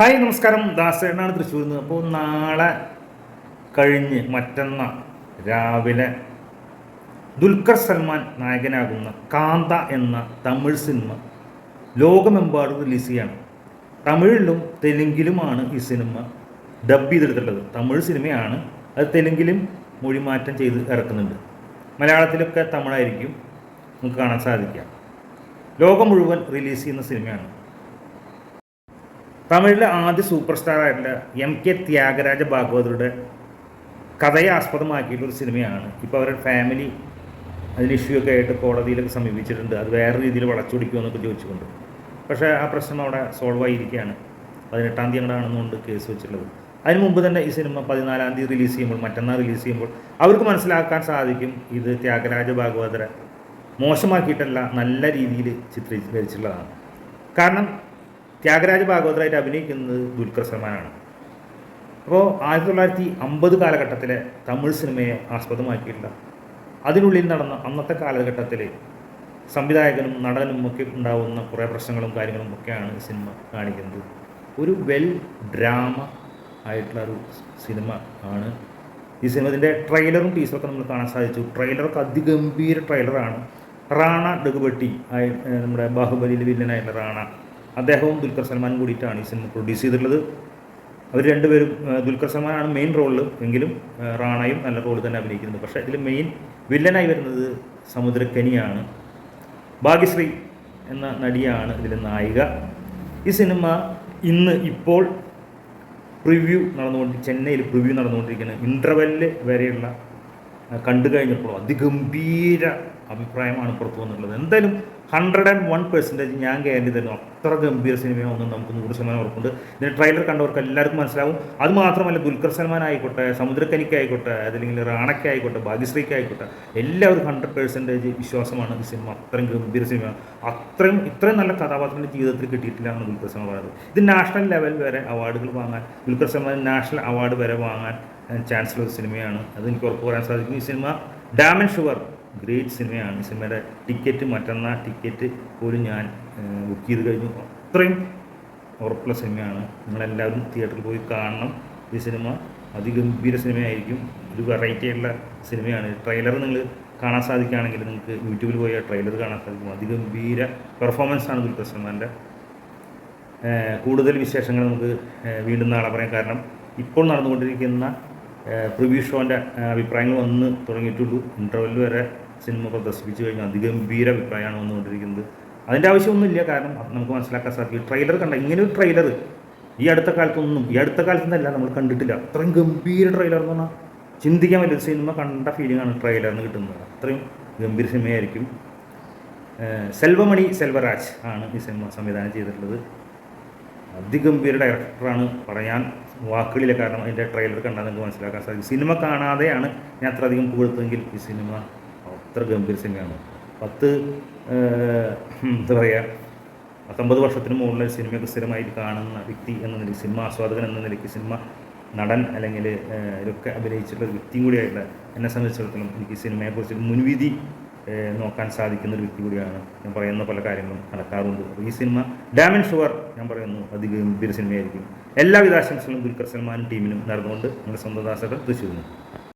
Hi നമസ്കാരം. ദാസേണാണ് തൃശ്ശൂരിൽ നിന്ന്. അപ്പോൾ നാളെ കഴിഞ്ഞ് മറ്റന്നാൾ രാവിലെ ദുൽഖർ സൽമാൻ നായകനാകുന്ന കാന്ത എന്ന തമിഴ് സിനിമ ലോകമെമ്പാടും റിലീസ് ചെയ്യാണ്. തമിഴിലും തെലുങ്കിലുമാണ് ഈ സിനിമ ഡബ് ചെയ്തെടുത്തിട്ടുള്ളത്. തമിഴ് സിനിമയാണ്. അത് തെലുങ്കിലും മൊഴിമാറ്റം ചെയ്ത് ഇറക്കുന്നുണ്ട്. മലയാളത്തിലൊക്കെ തമിഴായിരിക്കും നമുക്ക് കാണാൻ സാധിക്കുക. ലോകം മുഴുവൻ റിലീസ് ചെയ്യുന്ന സിനിമയാണ്. തമിഴിലെ ആദ്യ സൂപ്പർ സ്റ്റാർ ആയിട്ടുള്ള എം കെ ത്യാഗരാജ ഭാഗവതരുടെ കഥയെ ആസ്പദമാക്കിയിട്ടുള്ള ഒരു സിനിമയാണ്. ഇപ്പോൾ അവരുടെ ഫാമിലി അതിന് ഇഷ്യൂ ഒക്കെ ആയിട്ട് കോടതിയിലൊക്കെ സമീപിച്ചിട്ടുണ്ട്. അത് വേറെ രീതിയിൽ വളച്ചൊടിക്കുമോ എന്നൊക്കെ ചോദിച്ചുകൊണ്ട്. പക്ഷേ ആ പ്രശ്നം അവിടെ സോൾവ് ആയിരിക്കുകയാണ്. പതിനെട്ടാം തീയതി അങ്ങോട്ടാണെന്നുകൊണ്ട് കേസ് വെച്ചിട്ടുള്ളത്. അതിന് മുമ്പ് തന്നെ ഈ സിനിമ പതിനാലാം തീയതി റിലീസ് ചെയ്യുമ്പോൾ മറ്റന്നാൾ റിലീസ് ചെയ്യുമ്പോൾ അവർക്ക് മനസ്സിലാക്കാൻ സാധിക്കും ഇത് ത്യാഗരാജ ഭാഗവതരെ മോശമാക്കിയിട്ടല്ല നല്ല രീതിയിൽ ചിത്രീകരിച്ചിട്ടുള്ളതാണ് കാരണം ത്യാഗരാജ ഭാഗവതരായിട്ട് അഭിനയിക്കുന്നത് ദുൽഖർ സൽമാനാണ്. അപ്പോൾ ആയിരത്തി തൊള്ളായിരത്തി അമ്പത് കാലഘട്ടത്തിലെ തമിഴ് സിനിമയെ ആസ്പദമാക്കിയിട്ടുള്ള അതിനുള്ളിൽ നടന്ന അന്നത്തെ കാലഘട്ടത്തിൽ സംവിധായകനും നടനും ഒക്കെ ഉണ്ടാവുന്ന കുറേ പ്രശ്നങ്ങളും കാര്യങ്ങളും ഒക്കെയാണ് സിനിമ കാണിക്കുന്നത്. ഒരു വെൽ ഡ്രാമ ആയിട്ടുള്ള ഒരു സിനിമ ആണ്. ഈ സിനിമത്തിന്റെ ട്രെയിലറും ടീസറൊക്കെ നമ്മൾ കാണാൻ സാധിച്ചു. ട്രെയിലറൊക്കെ അതിഗംഭീര ട്രെയിലറാണ്. റാണ ഡഗുബട്ടി നമ്മുടെ ബാഹുബലിയിൽ വില്ലനായിട്ടുള്ള റാണ. അദ്ദേഹവും ദുൽഖർ സൽമാനും കൂടിയിട്ടാണ് ഈ സിനിമ പ്രൊഡ്യൂസ് ചെയ്തിട്ടുള്ളത്. അവർ രണ്ടുപേരും ദുൽഖർ സൽമാനാണ് മെയിൻ റോളിൽ എങ്കിലും റാണയും നല്ല റോൾ തന്നെ അഭിനയിക്കുന്നുണ്ട്. പക്ഷേ ഇതിൽ മെയിൻ വില്ലനായി വരുന്നത് സമുദ്രക്കനിയാണ് ഭാഗ്യശ്രീ എന്ന നടിയാണ് ഇതിലെ നായിക. ഈ സിനിമ ഇന്ന് ഇപ്പോൾ പ്രിവ്യൂ നടന്നുകൊണ്ട് ചെന്നൈയിൽ പ്രിവ്യൂ നടന്നുകൊണ്ടിരിക്കുന്ന. ഇന്റർവെല്ല് വരെയുള്ള കണ്ടു കഴിഞ്ഞപ്പോൾ അതിഗംഭീര അഭിപ്രായമാണ് പുറത്തു വന്നിട്ടുള്ളത്. എന്തായാലും ഹൺഡ്രഡ് ആൻഡ് വൺ പെർസെന്റേജ് ഞാൻ ഗ്യാരണ്ടി തരുന്നു. അത്ര ഗംഭീര സിനിമയാണെന്ന് നമുക്ക് നൂറ് ശതമാനം ഉറപ്പുണ്ട്. ഇതിന് ട്രെയിലർ കണ്ടവർക്ക് എല്ലാവർക്കും മനസ്സിലാവും. അത് മാത്രമല്ല ദുൽഖർ സൽമാൻ ആയിക്കോട്ടെ സമുദ്രക്കനിക്ക് ആയിക്കോട്ടെ അതല്ലെങ്കിൽ റാണയ്ക്ക് ആയിക്കോട്ടെ ഭാഗ്യശ്രീക്ക് ആയിക്കോട്ടെ എല്ലാവരും ഹൺഡ്രഡ് പെർസെന്റേജ് വിശ്വാസമാണ് ഈ സിനിമ. അത്രയും ഗംഭീര സിനിമയാണ്. അത്രയും ഇത്രയും നല്ല കഥാപാത്രത്തിന്റെ ജീവിതത്തിൽ കിട്ടിയിട്ടില്ല എന്നാണ് ദുൽഖർ സൽമാൻ പറയുന്നത്. ഇത് നാഷണൽ ലെവൽ വരെ അവാർഡുകൾ വാങ്ങാൻ ദുൽഖർ സൽമാൻ നാഷണൽ അവാർഡ് വരെ വാങ്ങാൻ ചാൻസ് ഉള്ള ഒരു സിനിമയാണ്. അത് എനിക്ക് ഉറപ്പ് പറയാൻ സാധിക്കും ഈ സിനിമ ഡാമൻ ഷുവർ ഗ്രേറ്റ് സിനിമയാണ്. ഈ സിനിമയുടെ ടിക്കറ്റ് മറ്റന്നാ ടിക്കറ്റ് പോലും ഞാൻ ബുക്ക് ചെയ്ത് കഴിഞ്ഞു. അത്രയും ഉറപ്പുള്ള സിനിമയാണ്. നിങ്ങളെല്ലാവരും തിയേറ്ററിൽ പോയി കാണണം. ഈ സിനിമ അതിഗംഭീര സിനിമയായിരിക്കും. ഒരു വെറൈറ്റി ആയിട്ടുള്ള സിനിമയാണ്. ട്രെയിലർ നിങ്ങൾ കാണാൻ സാധിക്കുകയാണെങ്കിൽ നിങ്ങൾക്ക് യൂട്യൂബിൽ പോയി ആ ട്രെയിലർ കാണാൻ സാധിക്കും. അതിഗംഭീര പെർഫോമൻസ് ആണ് ദുൽഖർ സൽമാന്റെ കൂടുതൽ വിശേഷങ്ങൾ നമുക്ക് വീണ്ടും നാളെ പറയാം. കാരണം ഇപ്പോൾ നടന്നുകൊണ്ടിരിക്കുന്ന പ്രിവ്യൂ ഷോന്റെ അഭിപ്രായങ്ങൾ വന്ന് തുടങ്ങിയിട്ടുള്ളൂ. ഇന്റർവെൽ വരെ സിനിമ പ്രദർശിപ്പിച്ചു കഴിഞ്ഞാൽ അതിഗംഭീര അഭിപ്രായമാണ് വന്നുകൊണ്ടിരിക്കുന്നത്. അതിന്റെ ആവശ്യമൊന്നുമില്ല. കാരണം നമുക്ക് മനസ്സിലാക്കാൻ സാധിക്കും. ട്രെയിലർ കണ്ട ഇങ്ങനെ ഒരു ട്രെയിലർ ഈ അടുത്ത കാലത്തൊന്നും ഈ അടുത്ത കാലത്തൊന്നല്ല നമ്മൾ കണ്ടിട്ടില്ല. അത്രയും ഗംഭീര ട്രെയിലർ എന്ന് പറഞ്ഞാൽ ചിന്തിക്കാൻ പറ്റിയ സിനിമ കണ്ട ഫീലിംഗാണ് ട്രെയിലറിന് കിട്ടുന്നത്. അത്രയും ഗംഭീര സിനിമയായിരിക്കും സെൽവമണി സെൽവരാജ് ആണ് ഈ സിനിമ സംവിധാനം ചെയ്തിട്ടുള്ളത്. അതിഗംഭീര ഡയറക്ടറാണ് പറയാൻ വാക്കുകളിലെ കാരണം അതിന്റെ ട്രെയിലർ കണ്ടാൽ നിങ്ങൾക്ക് മനസ്സിലാക്കാൻ സാധിക്കും. സിനിമ കാണാതെയാണ് ഞാൻ അത്ര അധികം പുകഴ്ത്തുമെങ്കിൽ ഈ സിനിമ അത്ര ഗംഭീര സിനിമയാണ്. പത്ത് എന്താ പറയുക പത്തൊമ്പത് വർഷത്തിന് മുകളിൽ സിനിമയൊക്കെ സ്ഥിരമായിട്ട് കാണുന്ന വ്യക്തി എന്ന നിലയ്ക്ക് സിനിമ ആസ്വാദകൻ എന്ന നിലയ്ക്ക് സിനിമ നടൻ അല്ലെങ്കിൽ ഇതൊക്കെ അഭിനയിച്ചിട്ടുള്ള ഒരു വ്യക്തിയും കൂടിയായിട്ട് എന്നെ സംബന്ധിച്ചിടത്തോളം എനിക്ക് സിനിമയെക്കുറിച്ച് മുൻവിധി നോക്കാൻ സാധിക്കുന്ന ഒരു വ്യക്തി കൂടിയാണ് ഞാൻ പറയുന്ന പല കാര്യങ്ങളും നടക്കാറുണ്ട് ഈ സിനിമ ഡാമൻ ഷുവർ ഞാൻ പറയുന്നു അതിഗംഭീര സിനിമയായിരിക്കും. എല്ലാവിധ ആശംസകളും ദുൽഖർ സൽമാനും ടീമിനും നടന്നുകൊണ്ട് നമ്മുടെ സ്വന്തം ദാസകൾ തൃശ്ശൂരിൽ നിന്ന്.